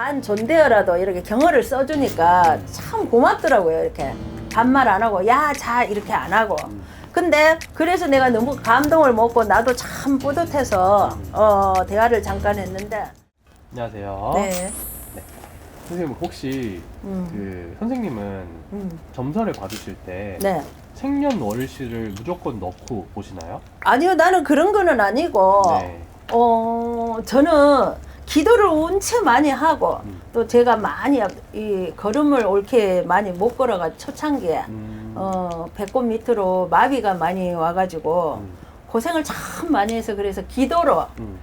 반 존대어라도 이렇게 경어를 써주니까 참 고맙더라고요. 이렇게 반말 안 하고 야 자 이렇게 안 하고. 근데 그래서 내가 너무 감동을 먹고 나도 참 뿌듯해서 어, 대화를 잠깐 했는데. 안녕하세요. 네. 선생님 혹시 음. 그 선생님은 음. 점사를 받으실 때 네. 생년월일을 무조건 넣고 보시나요? 아니요, 나는 그런 거는 아니고, 네. 어, 저는 기도를 운채 많이 하고, 음. 또 제가 많이 이 걸음을 옳게 많이 못 걸어가 초창기에, 음. 어, 배꼽 밑으로 마비가 많이 와가지고, 음. 고생을 참 많이 해서 그래서 기도로, 음.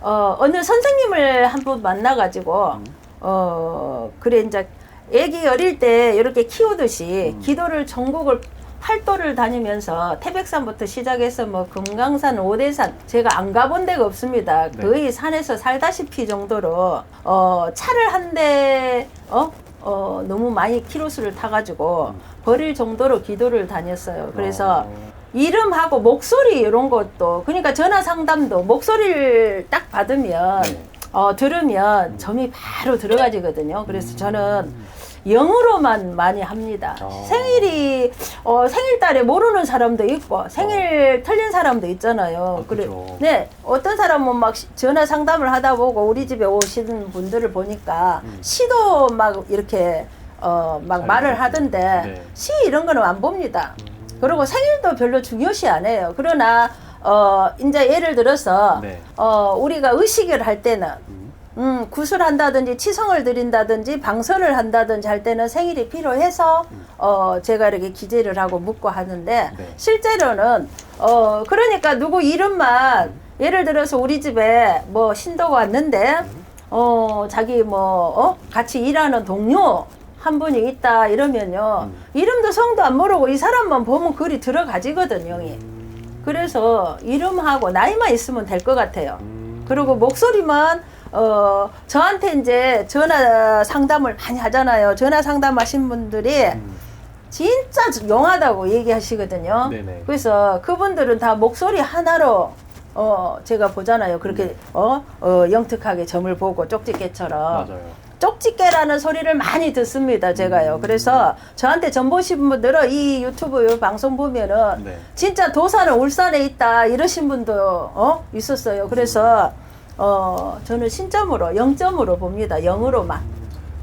어, 어느 선생님을 한 분 만나가지고, 음. 어, 그래, 이제, 애기 어릴 때 이렇게 키우듯이 음. 기도를 전국을 팔도를 다니면서 태백산부터 시작해서 뭐 금강산, 오대산 제가 안 가본 데가 없습니다. 네. 거의 산에서 살다시피 정도로 어, 차를 한대 어? 어, 너무 많이 키로수를 타가지고 음. 버릴 정도로 기도를 다녔어요. 그래서 어. 이름하고 목소리 이런 것도 그러니까 전화 상담도 목소리를 딱 받으면 네. 어, 들으면 점이 바로 들어가지거든요. 그래서 음. 저는 영어로만 많이 합니다. 아. 생일이 어, 생일달에 모르는 사람도 있고 생일 틀린 사람도 있잖아요. 어. 아, 그래, 그죠. 네, 어떤 사람은 막 시- 전화 상담을 하다 보고 우리 집에 오시는 분들을 보니까 음. 시도 막 이렇게 어, 막잘 말을. 하던데 네. 시 이런 거는 안 봅니다. 음. 그리고 생일도 별로 중요시 안 해요. 그러나 어 이제 예를 들어서 네. 어 우리가 의식을 할 때는 음. 음 구슬한다든지 치성을 드린다든지 방설을 한다든지 할 때는 생일이 필요해서 음. 어 제가 이렇게 기재를 하고 묻고 하는데 네. 실제로는 어 그러니까 누구 이름만 예를 들어서 우리 집에 뭐 신도가 왔는데 어 자기 뭐 어? 같이 일하는 동료 한 분이 있다 이러면요 음. 이름도 성도 안 모르고 이 사람만 보면 글이 들어가지거든요 형이 음. 그래서 이름하고 나이만 있으면 될 것 같아요 음. 그리고 목소리만 어 저한테 이제 전화 상담을 많이 하잖아요 전화 상담하신 분들이 음. 진짜 용하다고 얘기하시거든요 네네. 그래서 그분들은 다 목소리 하나로 어 제가 보잖아요 그렇게 어, 어 영특하게 점을 보고 쪽집게처럼 맞아요. 쪽집게라는 소리를 많이 듣습니다 제가요 음. 그래서 저한테 점 보신 분들은 이 유튜브 방송 보면은 네. 진짜 도사는 울산에 있다 이러신 분도 어 있었어요 그래서 어 저는 신점으로 0점으로 봅니다 0으로만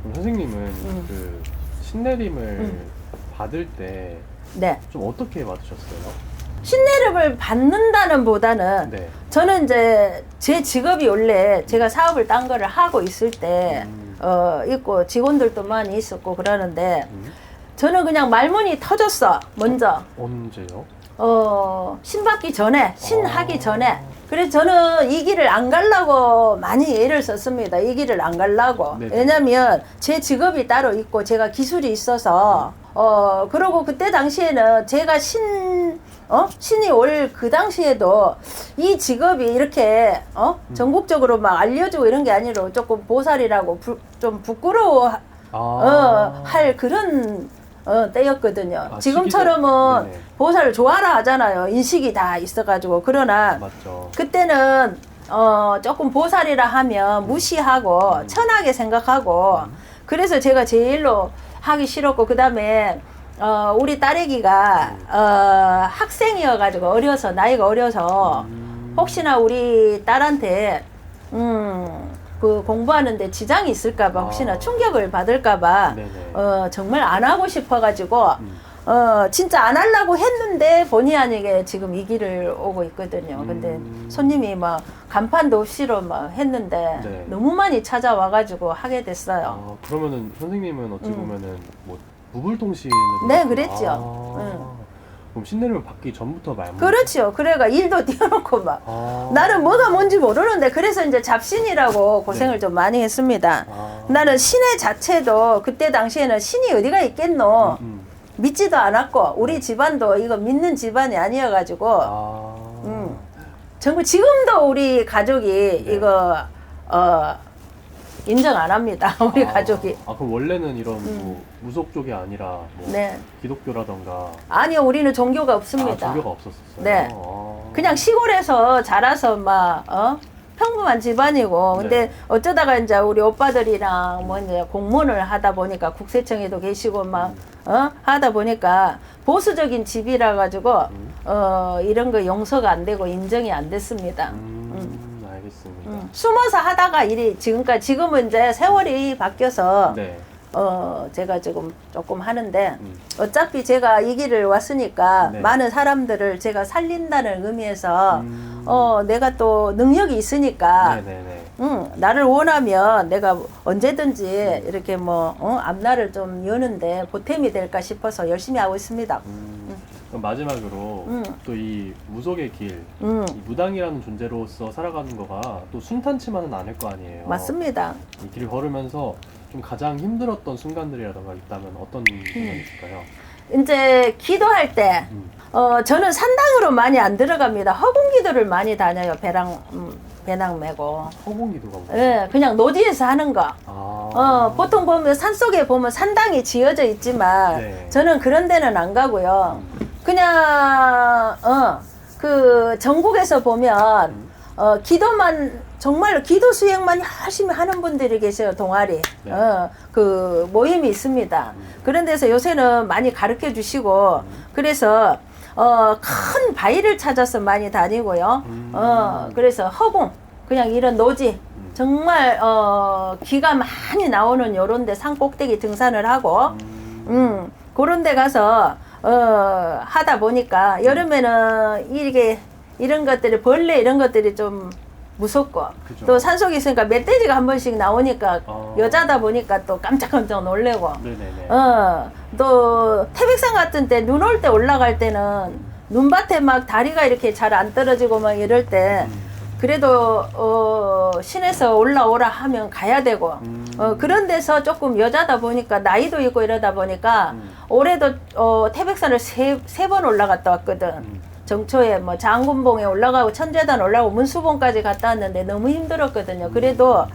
그럼 선생님은 음. 그 신내림을 음. 받을 때좀네 어떻게 받으셨어요? 신내립을 받는다는 보다는 네. 저는 이제 제 직업이 원래 제가 사업을 딴 거를 하고 있을 때, 음. 어, 있고 직원들도 많이 있었고 그러는데, 음. 저는 그냥 말문이 터졌어, 먼저. 언제요? 어, 신 받기 전에, 신 아. 하기 전에. 그래서 저는 이 길을 안 가려고 많이 애를 썼습니다. 이 길을 안 가려고. 네네. 왜냐면 제 직업이 따로 있고 제가 기술이 있어서, 어, 그러고 그때 당시에는 제가 신, 어? 신이 올 그 당시에도 이 직업이 이렇게, 어? 음. 전국적으로 막 알려주고 이런 게 아니라 조금 보살이라고 부- 좀 부끄러워 아. 어, 할 그런 어, 때였거든요. 아, 지금처럼은 시기적- 네네. 보살을 좋아라 하잖아요. 인식이 다 있어가지고. 그러나 맞죠. 그때는 어, 조금 보살이라 하면 무시하고 음. 천하게 생각하고 그래서 제가 제일로 하기 싫었고 그 다음에 어, 우리 딸애기가 음. 어, 학생이어 가지고 어려서 나이가 어려서 음. 혹시나 우리 딸한테 음, 그 공부하는데 지장이 있을까봐 혹시나 아. 충격을 받을까봐 네네. 어, 정말 안 하고 싶어가지고 음. 어, 진짜 안 하려고 했는데 본의 아니게 지금 이 길을 오고 있거든요. 근데 음. 손님이 막 간판도 없이로 막 했는데 네. 너무 많이 찾아와가지고 하게 됐어요. 아, 그러면은 선생님은 어찌 음. 보면은 뭐 무불통신으로 네. 그랬죠. 아. 응. 그럼 신내림을 받기 전부터 말문. 그렇죠. 그래가 일도 띄워놓고 막 아. 나는 뭐가 뭔지 모르는데 그래서 이제 잡신이라고 고생을 네. 좀 많이 했습니다. 아. 나는 신의 자체도 그때 당시에는 신이 어디가 있겠노 음, 음. 믿지도 않았고 우리 집안도 이거 믿는 집안이 아니어가지고 아. 음. 정말 지금도 우리 가족이 네. 이거 어 인정 안 합니다. 우리 아. 가족이. 아 그럼 원래는 이런 음. 뭐 무속 쪽이 아니라 뭐 네. 기독교라던가 아니요, 우리는 종교가 아, 없습니다. 종교가 없었었어요. 네. 아. 그냥 시골에서 자라서 막 어? 평범한 집안이고 근데 네. 어쩌다가 이제 우리 오빠들이랑 뭐 이제 공무원을 하다 보니까 국세청에도 계시고 막 어? 하다 보니까 보수적인 집이라 가지고 음. 어 이런 거 용서가 안 되고 인정이 안 됐습니다. 음, 알겠습니다. 음. 숨어서 하다가 일이 지금까지 지금은 이제 세월이 바뀌어서 네. 어 제가 지금 조금 하는데 음. 어차피 제가 이 길을 왔으니까 네. 많은 사람들을 제가 살린다는 의미에서 음. 어 내가 또 능력이 있으니까 네네네. 응, 나를 원하면 내가 언제든지 이렇게 뭐 어, 앞날을 좀 여는데 보탬이 될까 싶어서 열심히 하고 있습니다. 음. 그럼 마지막으로 음. 또 이 무속의 길, 음, 이 무당이라는 존재로서 살아가는 거가 또 순탄치만은 않을 거 아니에요. 맞습니다. 이길 걸으면서 좀 가장 힘들었던 순간들이라던가 있다면 어떤 순간이 있을까요? 이제 기도할 때 음. 어, 저는 산당으로 많이 안 들어갑니다. 허공 기도를 많이 다녀요. 배랑 음, 배낭 메고. 허공 기도가 뭐죠? 예, 그냥 노지에서 하는 거. 아. 어, 보통 보면 산 속에 보면 산당이 지어져 있지만 네. 저는 그런 데는 안 가고요. 음. 그냥 어, 그 전국에서 보면 음. 어, 기도만 정말로 기도 수행만 열심히 하는 분들이 계세요. 동아리. 네. 어, 그 모임이 있습니다. 그런 데서 요새는 많이 가르쳐 주시고 그래서 어, 큰 바위를 찾아서 많이 다니고요. 음. 어, 그래서 허공 그냥 이런 노지 정말 어, 기가 많이 나오는 요런 데 산 꼭대기 등산을 하고 음. 음, 그런 데 가서 어, 하다 보니까 여름에는 이게 이런 것들이 벌레 이런 것들이 좀 무섭고 그죠. 또 산속에 있으니까 멧돼지가 한 번씩 나오니까 어. 여자다 보니까 또 깜짝깜짝 놀래고 네네네. 어, 또 태백산 같은 때 눈 올 때 올라갈 때는 눈밭에 막 다리가 이렇게 잘 안 떨어지고 막 이럴 때 음. 그래도 어, 신에서 올라오라 하면 가야 되고 음. 어, 그런 데서 조금 여자다 보니까 나이도 있고 이러다 보니까 음. 올해도 어, 태백산을 세 세 번 올라갔다 왔거든. 음. 정초에 뭐 장군봉에 올라가고 천재단 올라가고 문수봉까지 갔다 왔는데 너무 힘들었거든요. 그래도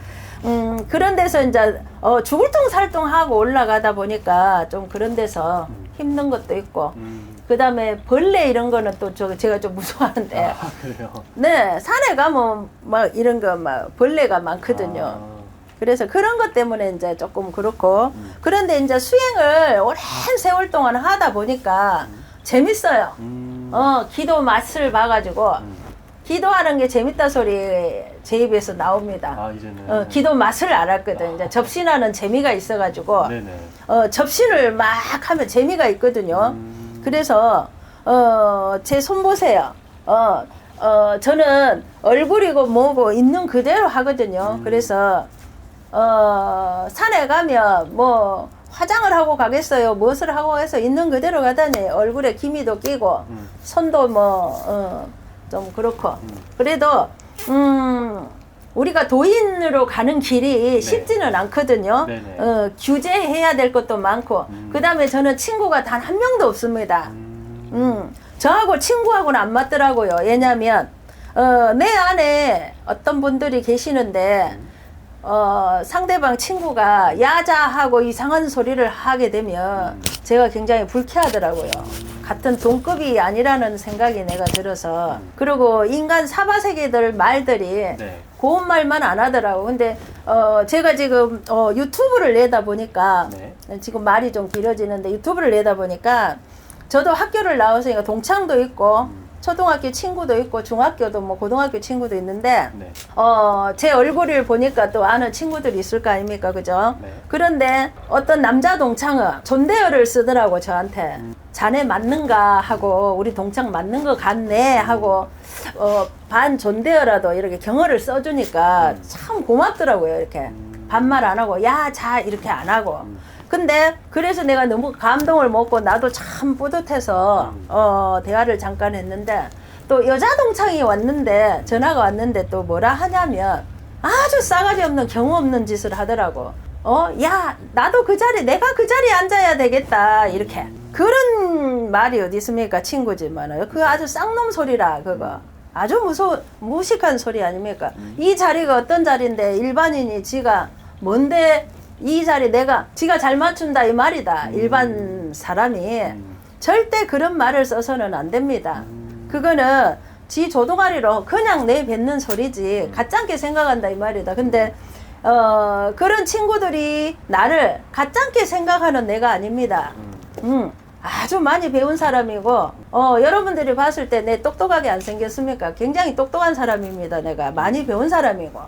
음, 그런 데서 이제 어, 죽을 통 살통하고 올라가다 보니까 좀 그런 데서 힘든 것도 있고 음. 그다음에 벌레 이런 거는 또 저, 제가 좀 무서워하는데 아, 그래요. 네 산에 가면 막 이런 거 막 벌레가 많거든요. 아. 그래서 그런 것 때문에 이제 조금 그렇고 음. 그런데 이제 수행을 오랜 세월 동안 하다 보니까 재밌어요. 음. 어 기도 맛을 봐가지고 음. 기도하는 게 재밌다 소리 제 입에서 나옵니다. 아 이제는. 어 기도 맛을 알았거든. 이제 접신하는 재미가 있어가지고 네네. 어 접신을 막 하면 재미가 있거든요. 음. 그래서 어 제 손 보세요. 어, 어 저는 얼굴이고 뭐고 있는 그대로 하거든요. 음. 그래서 어 산에 가면 뭐 화장을 하고 가겠어요. 무엇을 하고 해서 있는 그대로 가다니 얼굴에 기미도 끼고 음. 손도 뭐좀 그렇고 음. 그래도 음 우리가 도인으로 가는 길이 쉽지는 않거든요. 네. 네네. 어, 규제해야 될 것도 많고 음. 그다음에 저는 친구가 단 한 명도 없습니다. 음. 음, 저하고 친구하고는 안 맞더라고요. 왜냐하면 어, 내 안에 어떤 분들이 계시는데 어, 상대방 친구가 야자 하고 이상한 소리를 하게 되면 음. 제가 굉장히 불쾌하더라고요. 같은 동급이 아니라는 생각이 내가 들어서 음. 그리고 인간 사바 세계들 말들이 네. 고운 말만 안 하더라고. 근데 어, 제가 지금 어, 유튜브를 내다 보니까 네. 지금 말이 좀 길어지는데 유튜브를 내다 보니까 저도 학교를 나와서 동창도 있고 음. 초등학교 친구도 있고 중학교도 뭐 고등학교 친구도 있는데 네. 어, 제 얼굴을 보니까 또 아는 친구들이 있을 거 아닙니까? 그죠? 네. 그런데 어떤 남자 동창은 존대어를 쓰더라고, 저한테. 음. 자네 맞는가 하고, 우리 동창 맞는 거 같네 하고, 어, 반 존대어라도 이렇게 경어를 써주니까 음. 참 고맙더라고요, 이렇게. 음. 반말 안 하고, 야, 자, 이렇게 안 하고. 음. 근데 그래서 내가 너무 감동을 먹고 나도 참 뿌듯해서 음. 어 대화를 잠깐 했는데 또 여자 동창이 왔는데 전화가 왔는데 또 뭐라 하냐면 아주 싸가지 없는 경우 없는 짓을 하더라고. 어, 야, 나도 그 자리, 내가 그 자리에 앉아야 되겠다. 이렇게. 그런 말이 어디 있습니까? 친구지만은. 그 아주 쌍놈 소리라, 그거. 아주 무서, 무식한 소리 아닙니까? 이 자리가 어떤 자리인데 일반인이 지가 뭔데 이 자리 내가 지가 잘 맞춘다 이 말이다. 일반 사람이. 음. 절대 그런 말을 써서는 안 됩니다. 음. 그거는 지 조동아리로 그냥 내뱉는 소리지 가짜게 생각한다 이 말이다. 근데 어 그런 친구들이 나를 가짜게 생각하는 내가 아닙니다. 음. 음, 아주 많이 배운 사람이고, 어, 여러분들이 봤을 때 내 똑똑하게 안 생겼습니까? 굉장히 똑똑한 사람입니다, 내가. 많이 배운 사람이고.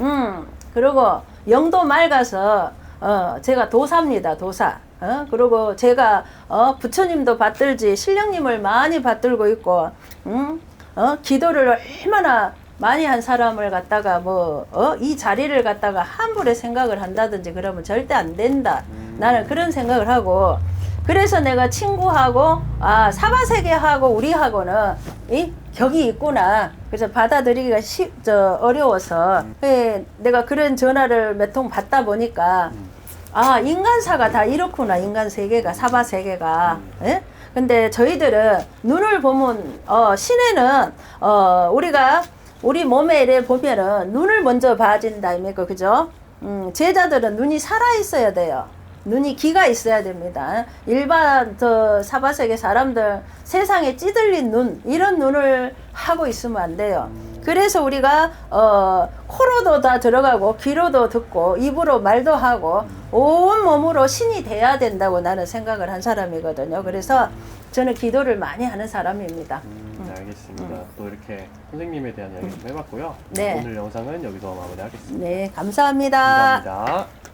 음. 음, 그리고 영도 맑아서, 어, 제가 도사입니다, 도사. 어, 그리고 제가, 어, 부처님도 받들지, 신령님을 많이 받들고 있고, 음, 어, 기도를 얼마나 많이 한 사람을 갖다가 뭐, 어, 이 자리를 갖다가 함부로 생각을 한다든지 그러면 절대 안 된다. 음. 나는 그런 생각을 하고, 그래서 내가 친구하고 아 사바세계하고 우리하고는 이 격이 있구나. 그래서 받아들이기가 쉽, 저 어려워서 예, 내가 그런 전화를 몇 통 받다 보니까 아 인간사가 다 이렇구나 인간 세계가 사바 세계가. 예? 근데 저희들은 눈을 보면 어 신에는 어 우리가 우리 몸에 이래 보면은 눈을 먼저 봐진다 아닙니까 그죠? 음, 제자들은 눈이 살아 있어야 돼요. 눈이 기가 있어야 됩니다. 일반 저 사바세계 사람들 세상에 찌들린 눈 이런 눈을 하고 있으면 안 돼요. 그래서 우리가 어 코로도 다 들어가고 귀로도 듣고 입으로 말도 하고 온 몸으로 신이 돼야 된다고 나는 생각을 한 사람이거든요. 그래서 저는 기도를 많이 하는 사람입니다. 음, 알겠습니다. 또 이렇게 선생님에 대한 이야기 좀 해봤고요. 네. 오늘 영상은 여기서 마무리하겠습니다. 네, 감사합니다. 감사합니다.